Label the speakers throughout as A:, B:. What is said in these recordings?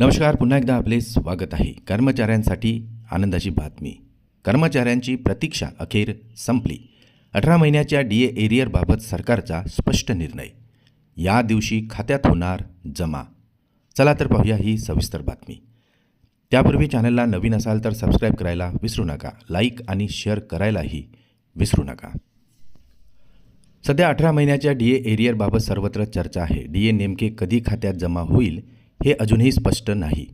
A: नमस्कार पुन्हा एकदा आपले स्वागत आहे. कर्मचाऱ्यांसाठी आनंदाची बातमी. कर्मचाऱ्यांची प्रतीक्षा अखेर संपली. अठरा महिन्याच्या डी ए एरियरबाबत सरकारचा स्पष्ट निर्णय. या दिवशी खात्यात होणार जमा. चला तर पाहूया ही सविस्तर बातमी. त्यापूर्वी चॅनलला नवीन असाल तर सबस्क्राईब करायला विसरू नका. लाईक आणि शेअर करायलाही विसरू नका. सध्या अठरा महिन्याच्या डी ए एरियरबाबत सर्वत्र चर्चा आहे. डी ए नेमके कधी खात्यात जमा होईल हे अजूनही स्पष्ट नाही.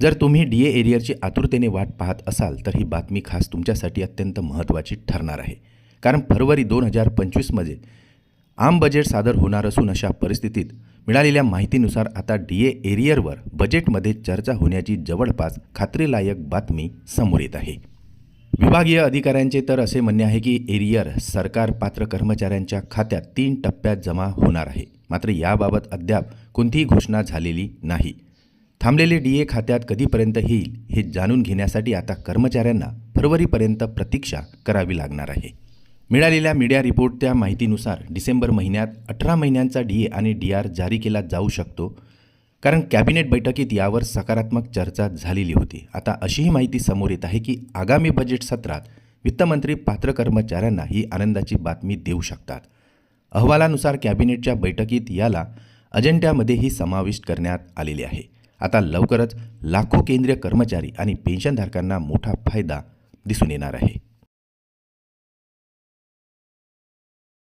A: जर तुम्ही डी ए एरियरची आतुरतेने वाट पाहत असाल तर ही बातमी खास तुमच्यासाठी अत्यंत महत्त्वाची ठरणार आहे. कारण फरवरी दोन हजार पंचवीसमध्ये आम बजेट सादर होणार असून अशा परिस्थितीत मिळालेल्या माहितीनुसार आता डी ए एरियरवर बजेटमध्ये चर्चा होण्याची जवळपास खात्रीलायक बातमी समोर येत आहे. विभागीय अधिकाऱ्यांचे तर असे म्हणणे आहे की एरियर सरकार पात्र कर्मचाऱ्यांच्या खात्यात तीन टप्प्यात जमा होणार आहे. मात्र याबाबत अद्याप कोणतीही घोषणा झालेली नाही. थांबलेले डी ए खात्यात कधीपर्यंत येईल हे जाणून घेण्यासाठी आता कर्मचाऱ्यांना फरवरीपर्यंत प्रतीक्षा करावी लागणार आहे. मिळालेल्या मीडिया रिपोर्टच्या माहितीनुसार डिसेंबर महिन्यात अठरा महिन्यांचा डी ए आणि डी आर जारी केला जाऊ शकतो कारण कॅबिनेट बैठकीत यावर सकारात्मक चर्चा झालेली होती. आता अशीही माहिती समोर येत आहे की आगामी बजेट सत्रात वित्तमंत्री पात्र कर्मचाऱ्यांना ही आनंदाची बातमी देऊ शकतात. अहवालानुसार कॅबिनेटच्या बैठकीत याला अजेंड्यामध्येही समाविष्ट करण्यात आलेले आहे. आता लवकरच लाखो केंद्रीय कर्मचारी आणि पेन्शनधारकांना मोठा फायदा दिसून येणार आहे.